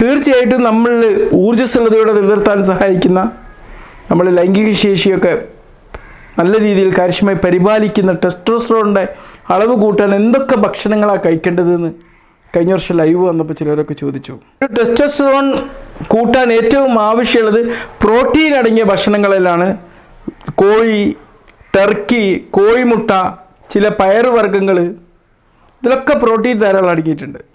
തീർച്ചയായിട്ടും നമ്മൾ ഊർജസ്വലതയോടെ നിലനിർത്താൻ സഹായിക്കുന്ന നമ്മുടെ ലൈംഗിക ശേഷിയൊക്കെ നല്ല രീതിയിൽ കാര്യക്ഷമമായി പരിപാലിക്കുന്ന ടെസ്ട്രോസ്ട്രോണിന്റെ അളവ് കൂട്ടാൻ എന്തൊക്കെ ഭക്ഷണങ്ങളാണ് കഴിക്കേണ്ടതെന്ന് കഴിഞ്ഞ വർഷം ലൈവ് വന്നപ്പോൾ ചിലരൊക്കെ ചോദിച്ചു. ടെസ്റ്റോസ്ട്രോൺ കൂട്ടാൻ ഏറ്റവും ആവശ്യമുള്ളത് പ്രോട്ടീൻ അടങ്ങിയ ഭക്ഷണങ്ങളിലാണ്. കോഴി ടർക്കി കോഴിമുട്ട ചില പയറുവർഗങ്ങൾ ഇതിലൊക്കെ പ്രോട്ടീൻ ധാരാളം അടങ്ങിയിട്ടുണ്ട്.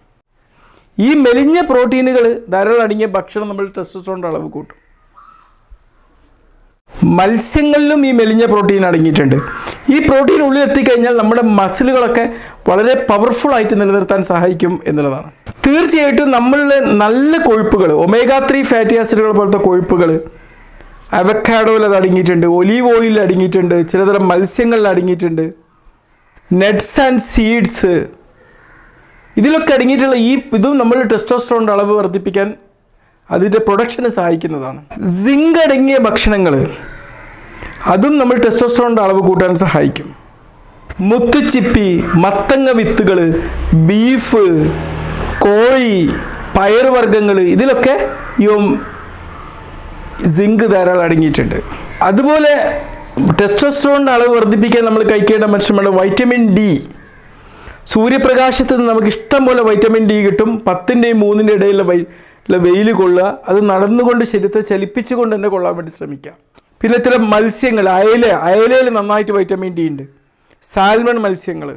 ഈ മെലിഞ്ഞ പ്രോട്ടീനുകൾ ധാരാളം അടങ്ങിയ ഭക്ഷണം നമ്മൾ ടെസ്റ്റോസ്റ്ററോണിന്റെ അളവ് കൂട്ടും. മത്സ്യങ്ങളിലും ഈ മെലിഞ്ഞ പ്രോട്ടീൻ അടങ്ങിയിട്ടുണ്ട്. ഈ പ്രോട്ടീൻ ഉള്ളിൽ എത്തിക്കഴിഞ്ഞാൽ നമ്മുടെ മസിലുകളൊക്കെ വളരെ പവർഫുൾ ആയിട്ട് നിലനിർത്താൻ സഹായിക്കും എന്നുള്ളതാണ്. തീർച്ചയായിട്ടും നമ്മളിലെ നല്ല കൊഴുപ്പുകൾ ഒമേഗ ത്രീ ഫാറ്റി ആസിഡുകൾ പോലത്തെ കൊഴുപ്പുകൾ അവക്കാഡോയിൽ അത് അടങ്ങിയിട്ടുണ്ട് ഒലീവ് ഓയിലിൽ അടങ്ങിയിട്ടുണ്ട് ചിലതരം മത്സ്യങ്ങളിൽ അടങ്ങിയിട്ടുണ്ട്. നെറ്റ്സ് ആൻഡ് സീഡ്സ് ഇതിലൊക്കെ അടങ്ങിയിട്ടുള്ള ഈ ഇതും നമ്മൾ ടെസ്റ്റോസ്ട്രോണിന്റെ അളവ് വർദ്ധിപ്പിക്കാൻ അതിന്റെ പ്രൊഡക്ഷനെ സഹായിക്കുന്നതാണ്. സിങ്ക് അടങ്ങിയ ഭക്ഷണങ്ങൾ അതും നമ്മൾ ടെസ്റ്റോസ്ട്രോണിന്റെ അളവ് കൂട്ടാൻ സഹായിക്കും. മുത്തുച്ചിപ്പി മത്തങ്ങ വിത്തുകൾ ബീഫ് കോഴി പയറുവർഗങ്ങൾ ഇതിലൊക്കെ ഈ സിങ്ക് ധാരാളം അടങ്ങിയിട്ടുണ്ട്. അതുപോലെ ടെസ്റ്റോസ്ട്രോണിന്റെ അളവ് വർദ്ധിപ്പിക്കാൻ നമ്മൾ കഴിക്കേണ്ട മനുഷ്യമാണ് വൈറ്റമിൻ ഡി സൂര്യപ്രകാശത്തിൽ നിന്ന് നമുക്ക് ഇഷ്ടം പോലെ വൈറ്റമിൻ ഡി കിട്ടും. പത്തിന്റെയും മൂന്നിന്റെ ഇടയിലുള്ള വൈ വെയിൽ കൊള്ളുക. അത് നടന്നുകൊണ്ട് ശരീരത്തെ ചലിപ്പിച്ചുകൊണ്ട് തന്നെ കൊള്ളാൻ വേണ്ടി ശ്രമിക്കുക. പിന്നെ ചില മത്സ്യങ്ങൾ അയല. അയലയിൽ നന്നായിട്ട് വൈറ്റമിൻ ഡി ഉണ്ട്. സാൽമൺ മത്സ്യങ്ങൾ.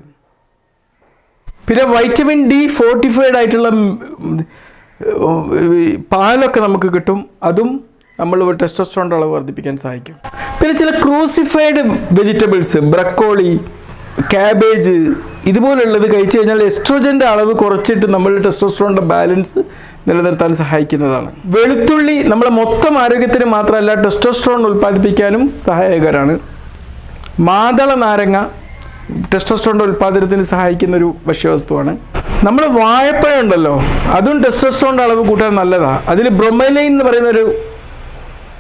പിന്നെ വൈറ്റമിൻ ഡി ഫോർട്ടിഫൈഡ് ആയിട്ടുള്ള പാലൊക്കെ നമുക്ക് കിട്ടും. അതും നമ്മൾ ടെസ്റ്റോസ്ട്രോണിന്റെ അളവ് വർദ്ധിപ്പിക്കാൻ സഹായിക്കും. പിന്നെ ചില ക്രൂസിഫൈഡ് വെജിറ്റബിൾസ് ബ്രക്കോളി ക്യാബേജ് ഇതുപോലുള്ളത് കഴിച്ചു കഴിഞ്ഞാൽ എസ്ട്രോജന്റെ അളവ് കുറച്ചിട്ട് നമ്മൾ ടെസ്റ്റോസ്ട്രോണിന്റെ ബാലൻസ് നിലനിർത്താൻ സഹായിക്കുന്നതാണ്. വെളുത്തുള്ളി നമ്മളെ മൊത്തം ആരോഗ്യത്തിന് മാത്രമല്ല ടെസ്റ്റോസ്ട്രോൺ ഉൽപ്പാദിപ്പിക്കാനും സഹായകരമാണ് മാതള നാരങ്ങ ടെസ്റ്റോസ്ട്രോണിന്റെ ഉൽപ്പാദനത്തിന് സഹായിക്കുന്ന ഒരു ഭക്ഷ്യവസ്തുവാണ്. നമ്മൾ വാഴപ്പഴം ഉണ്ടല്ലോ അതും ടെസ്റ്റോസ്ട്രോണിന്റെ അളവ് കൂട്ടാൻ നല്ലതാണ് അതിൽ ബ്രൊമലൈൻ എന്ന് പറയുന്ന ഒരു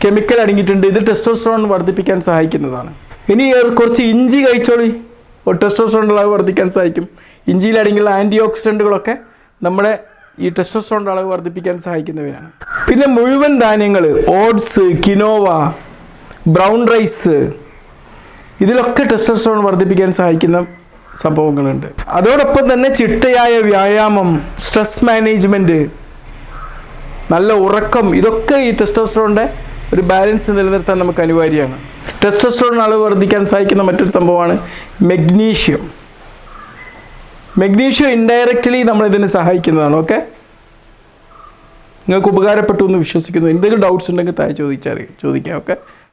കെമിക്കൽ അടങ്ങിയിട്ടുണ്ട് ഇത് ടെസ്റ്റോസ്ട്രോൺ വർദ്ധിപ്പിക്കാൻ സഹായിക്കുന്നതാണ്. ഇനി കുറച്ച് ഇഞ്ചി കഴിച്ചോളി. ടെസ്റ്റോസ്ട്രോണിന്റെ അളവ് വർദ്ധിക്കാൻ സഹായിക്കും. ഇഞ്ചിയിൽ അടങ്ങിയുള്ള ആന്റി ഓക്സിഡന്റുകളൊക്കെ നമ്മുടെ ഈ ടെസ്റ്റോസ്ട്രോണിന്റെ അളവ് വർദ്ധിപ്പിക്കാൻ സഹായിക്കുന്നവയാണ്. പിന്നെ മുഴുവൻ ധാന്യങ്ങൾ ഓട്സ് കിനോവ ബ്രൗൺ റൈസ് ഇതിലൊക്കെ ടെസ്റ്റോസ്റ്ററോൺ വർദ്ധിപ്പിക്കാൻ സഹായിക്കുന്ന സംഭവങ്ങളുണ്ട്. അതോടൊപ്പം തന്നെ ചിട്ടയായ വ്യായാമം സ്ട്രെസ് മാനേജ്മെന്റ് നല്ല ഉറക്കം ഇതൊക്കെ ഈ ടെസ്റ്റോസ്ട്രോണിന്റെ ഒരു ബാലൻസ് നിലനിർത്താൻ നമുക്ക് അനിവാര്യമാണ്. ടെസ്റ്റോസ്റ്ററോൺ അളവ് വർദ്ധിക്കാൻ സഹായിക്കുന്ന മറ്റൊരു സംഭവമാണ് മെഗ്നീഷ്യം മെഗ്നീഷ്യം ഇൻഡയറക്റ്റ്ലി നമ്മളിതിന് സഹായിക്കുന്നതാണ് ഓക്കെ നിങ്ങൾക്ക് ഉപകാരപ്പെട്ടു എന്ന് വിശ്വസിക്കുന്നു. എന്തെങ്കിലും ഡൗട്ട്സ് ഉണ്ടെങ്കിൽ താഴെ ചോദിച്ചാൽ ചോദിക്കാം ഓക്കെ